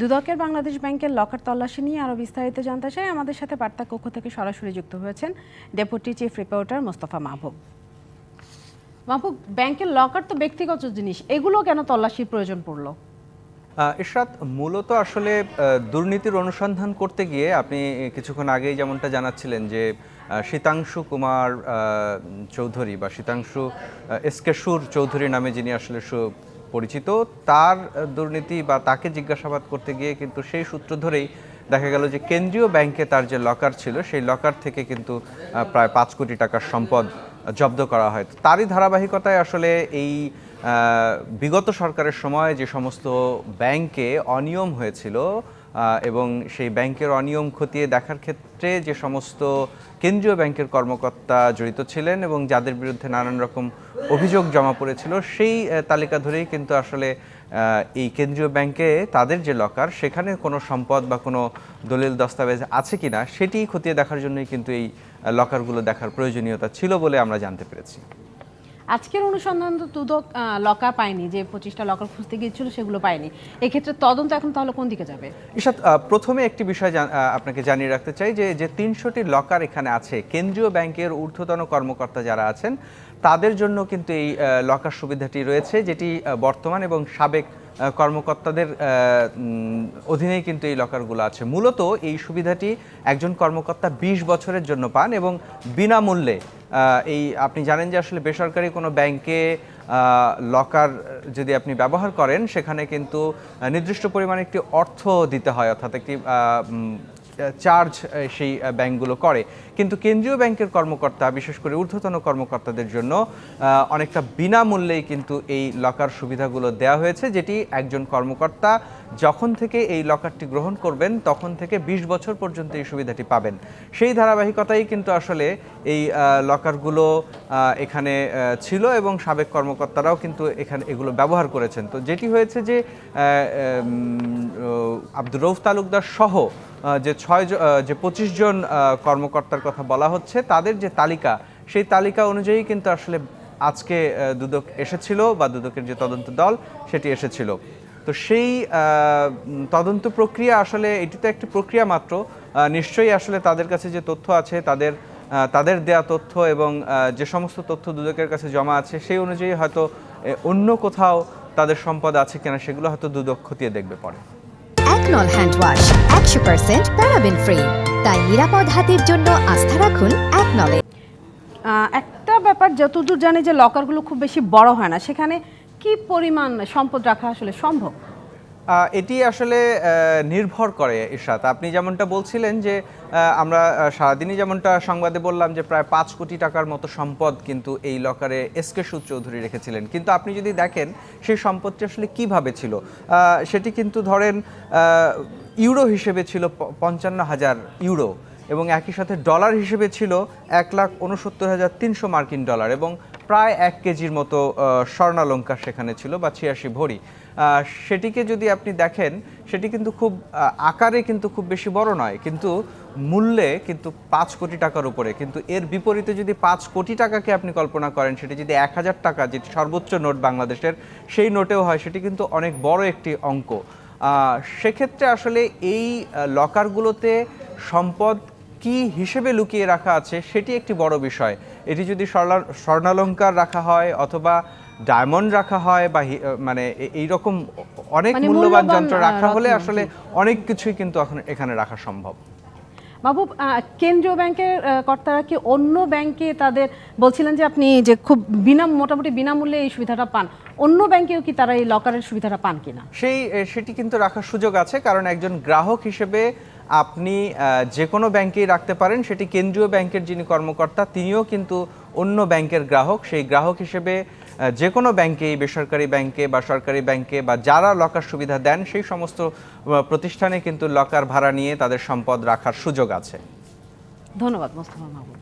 দুদকের বাংলাদেশ ব্যাংকের লকার তল্লাশি নিয়ে আরও বিস্তারিত জানতে চাই। আমাদের সাথে বার্তা কক্ষ থেকে সরাসরি যুক্ত হয়েছেন deputy chief reporter Mostafa Mahbub. Mahbub, ব্যাংকের লকার তো ব্যক্তিগত জিনিস, এগুলো কেন তল্লাশির প্রয়োজন পড়ল? ইশরাত মূলত আসলে দুর্নীতির অনুসন্ধান করতে গিয়ে আপনি কিছুক্ষণ আগেই যেমনটা জানাচ্ছিলেন যে শীতাংশু কুমার চৌধুরী বা শীতাংশু এসকেশুর চৌধুরী নামে যিনি আসলে পরিচিত। তার দুর্নীতি বা তাকে জিজ্ঞাসাবাদ করতে গিয়ে কিন্তু সেই সূত্র ধরেই দেখা গেল যে কেন্দ্রীয় ব্যাংকে তার যে লকার ছিল, সেই লকার থেকে কিন্তু প্রায় পাঁচ কোটি টাকার সম্পদ জব্দ করা হয়। তারই ধারাবাহিকতায় আসলে এই বিগত সরকারের সময় যে সমস্ত ব্যাংকে অনিয়ম হয়েছিল এবং সেই ব্যাংকের অনিয়ম খতিয়ে দেখার ক্ষেত্রে যে সমস্ত কেন্দ্রীয় ব্যাংকের কর্মকর্তা জড়িত ছিলেন এবং যাদের বিরুদ্ধে নানান রকম অভিযোগ জমা পড়েছিল, সেই তালিকা ধরেই কিন্তু আসলে এই কেন্দ্রীয় ব্যাংকে তাদের যে লকার সেখানে কোনো সম্পদ বা কোনো দলিল দস্তাবেজ আছে কি না সেটি খতিয়ে দেখার জন্যই কিন্তু এই লকারগুলো দেখার প্রয়োজনীয়তা ছিল বলে আমরা জানতে পেরেছি। আজকের অনুসন্ধান তো দুদক লকার পায়নি যে পঁচিশটা লকার খুঁজতে গিয়েছিল সেগুলো পায়নি। এক্ষেত্রে তদন্ত এখন তাহলে কোন দিকে যাবে? আহ, প্রথমে একটি বিষয় আপনাকে জানিয়ে রাখতে চাই যে যে তিনশোটি লকার এখানে আছে কেন্দ্রীয় ব্যাংকের ঊর্ধ্বতন কর্মকর্তা যারা আছেন তাদের জন্য কিন্তু এই লকার সুবিধাটি রয়েছে যেটি বর্তমান এবং সাবেক কর্মকর্তাদের অধীনেই কিন্তু এই লকারগুলো আছে। মূলত এই সুবিধাটি একজন কর্মকর্তা ২০ বছরের জন্য পান এবং বিনামূল্যে এই আপনি জানেন যে আসলে বেসরকারি কোনো ব্যাংকে লকার যদি আপনি ব্যবহার করেন, সেখানে কিন্তু নির্দিষ্ট পরিমাণে একটি অর্থ দিতে হয়, অর্থাৎ একটি চার্জ সেই ব্যাংকগুলো করে। কিন্তু কেন্দ্রীয় ব্যাংকের কর্মকর্তা, বিশেষ করে ঊর্ধ্বতন কর্মকর্তাদের জন্য অনেকটা বিনামূল্যেই কিন্তু এই লকার সুবিধাগুলো দেওয়া হয়েছে, যেটি একজন কর্মকর্তা যখন থেকে এই লকারটি গ্রহণ করবেন, তখন থেকে ২০ বছর পর্যন্ত এই সুবিধাটি পাবেন। সেই ধারাবাহিকতাই কিন্তু আসলে এই লকারগুলো এখানে ছিল এবং সাবেক কর্মকর্তারাও কিন্তু এখানে এগুলো ব্যবহার করেছেন। তো যেটি হয়েছে যে আব্দুর রৌফ তালুকদার সহ যে ছয় যে পঁচিশ জন কর্মকর্তার কথা বলা হচ্ছে, তাদের যে তালিকা, সেই তালিকা অনুযায়ী কিন্তু আসলে আজকে দুদক এসেছিল বা দুদকের যে তদন্ত দল, সেটি এসেছিল। তো সেই তদন্ত প্রক্রিয়া আসলে এটি তো একটি প্রক্রিয়া মাত্র। নিশ্চয়ই আসলে তাদের কাছে যে তথ্য আছে তাদের তাদের দেয়া তথ্য এবং যে সমস্ত তথ্য দুদকের কাছে জমা আছে সেই অনুযায়ী হয়তো অন্য কোথাও তাদের সম্পদ আছে কিনা সেগুলো হয়তো দুদক খতিয়ে দেখবে পরে। একনল হ্যান্ড ওয়াশ একশো পার্সেন্ট প্যারাবেন ফ্রি। তাই নিরাপদ হাতের জন্য আস্থা রাখুন একনলে একটা ব্যাপার যতদূর জানি যে লকারগুলো খুব বেশি বড় হয় না সেখানে কি পরিমাণ সম্পদ রাখা আসলে সম্ভব? এটি আসলে নির্ভর করে ইরশাদ। আপনি যেমনটা বলছিলেন যে আমরা সারাদিনই যেমনটা সংবাদে বললাম যে, প্রায় পাঁচ কোটি টাকার মতো সম্পদ কিন্তু এই লকারে এস কে সুদ চৌধুরী রেখেছিলেন। কিন্তু আপনি যদি দেখেন, সেই সম্পদটি আসলে কীভাবে ছিল? সেটি কিন্তু ধরেন ইউরো হিসেবে ছিল পঞ্চান্ন হাজার ইউরো এবং একই সাথে ডলার হিসেবে ছিল এক লাখ উনসত্তর হাজার তিনশো মার্কিন ডলার এবং প্রায় এক কেজির মতো স্বর্ণালঙ্কার সেখানে ছিল বা ছিয়াশি ভরি। সেটিকে যদি আপনি দেখেন, সেটি কিন্তু খুব আকারে কিন্তু খুব বেশি বড় নয়, কিন্তু মূল্যে কিন্তু পাঁচ কোটি টাকার উপরে। কিন্তু এর বিপরীতে যদি পাঁচ কোটি টাকাকে আপনি কল্পনা করেন, সেটি যদি এক হাজার টাকা, যেটি সর্বোচ্চ নোট বাংলাদেশের, সেই নোটেও হয়, সেটি কিন্তু অনেক বড় একটি অঙ্ক। সেক্ষেত্রে আসলে এই লকারগুলোতে সম্পদ কি হিসেবে লুকিয়ে রাখা আছে, সেটি একটি বড় বিষয়। এটি যদি স্বর্ণালঙ্কার রাখা হয় অথবা ডায়মন্ড রাখা হয় বা মানে এ- এইরকম অনেক মানে মূল্যবান যন্ত্র রাখা হলে আসলে অনেক কিছুই কিন্তু এখন এখানে রাখা সম্ভব। বাবু কেন্দ্রীয় ব্যাংকের কর্তারা কি অন্য ব্যাংকে তাদের বলছিলেন যে আপনি যে খুব বিনা মোটামুটি বিনামূল্যে এই সুবিধাটা পান অন্য ব্যাংকেও কি তারা এই লকারের সুবিধাটা পান কিনা? সেই সেটি কিন্তু রাখার সুযোগ আছে কারণ একজন গ্রাহক হিসেবে আপনি যে কোনো ব্যাংকেই রাখতে পারেন। সেটি কেন্দ্রীয় ব্যাংকের যিনি কর্মকর্তা, তিনিও কিন্তু অন্য ব্যাংকের গ্রাহক। সেই গ্রাহক হিসেবে যে কোনো ব্যাংকেই বেসরকারি ব্যাংকে বা সরকারি ব্যাংকে বা যারা লকার সুবিধা দেন, সেই সমস্ত প্রতিষ্ঠানে কিন্তু লকার ভাড়া নিয়ে তাদের সম্পদ রাখার সুযোগ আছে। ধন্যবাদ, মোস্তফা মাহমুদ।